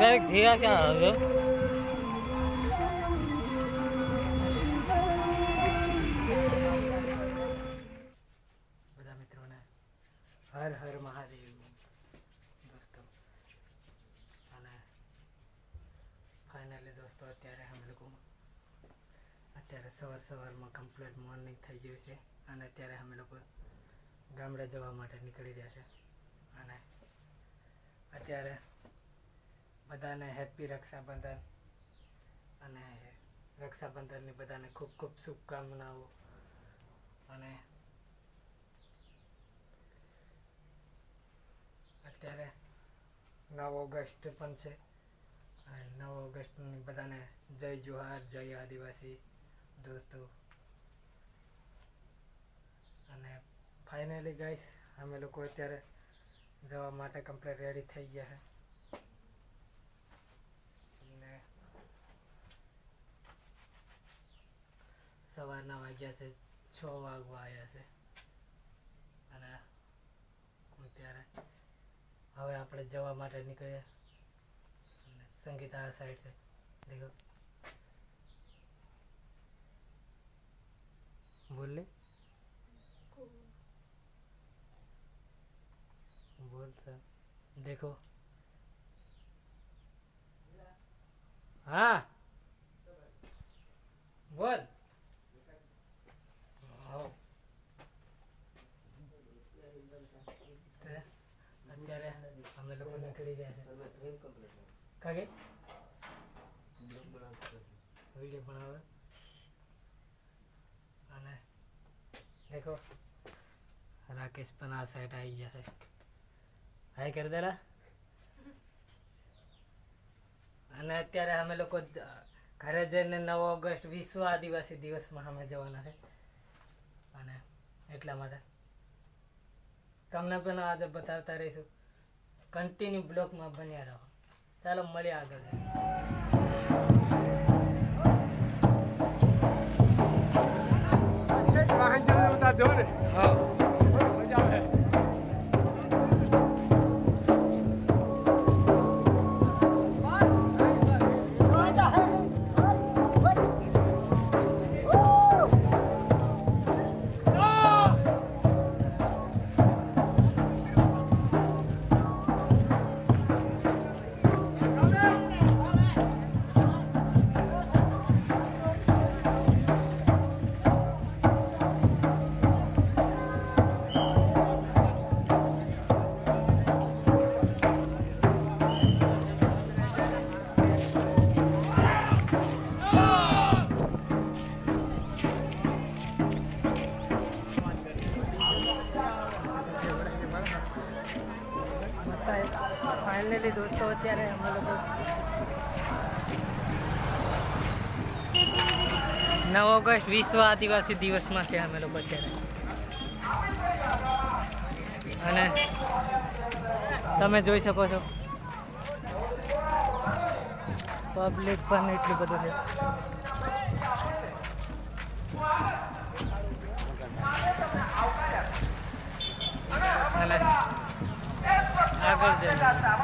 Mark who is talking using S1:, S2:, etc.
S1: ક્યારેક ધીરા ક્યાં આવ્યો
S2: બધા મિત્રોને હર હર મહાદેવ દોસ્તો અને ફાઇનલી દોસ્તો અત્યારે અમે લોકો અત્યારે સવાર સવારમાં કમ્પ્લીટ મોર્નિંગ થઈ ગયું છે અને અત્યારે અમે લોકો ગામડે જવા માટે નીકળી રહ્યા છે. અને અત્યારે બધાને હેપી રક્ષાબંધન અને રક્ષાબંધનની બધાને ખૂબ ખૂબ શુભકામનાઓ અને અત્યારે નવ ઓગસ્ટ પણ છે અને નવ ઓગસ્ટની બધાને જય જોહાર, જય આદિવાસી દોસ્તો. અને ફાઇનલી ગાઈસ, અમે લોકો અત્યારે જવા માટે કમ્પ્લીટ રેડી થઈ ગયા છે અને સવારના વાગ્યા છે છ વાગવા આવ્યા છે અને અત્યારે હવે આપણે જવા માટે નીકળીએ અને સંગીત આ સાઈડ છે દેખો બોલ લે बोल सर देखो हाँ बोल હઉ. તે અત્યારે અમે લોકો નીકળી ગયા છે કાગે વીડિયો બનાવે અને દેખો રાકેશ પણ આ સાઈડ આવી ગયા છે હાય કરી દેલા અને અત્યારે અમે લોકો જ- ઘરે જઈને નવ ઓગસ્ટ વિશ્વ આદિવાસી દિવસમાં અમે જવાના છે અને એટલા માટે. તમને પણ આજે બતાવતા રહીશું. કન્ટિન્યુ બ્લોકમાં બન્યા રહો. ચાલો મળીએ આગળ.
S3: વાહન ચલાવતા જો ને?
S2: હા. ફાઇનલી દોસ્તો અત્યારે અમે લોકો નવ ઓગસ્ટ વિશ્વ આદિવાસી દિવસમાં છે અમે લોકો અત્યારે. અને તમે જોઈ શકો છો. પબ્લિક પણ એટલું બધું છે. આગળ જઈએ.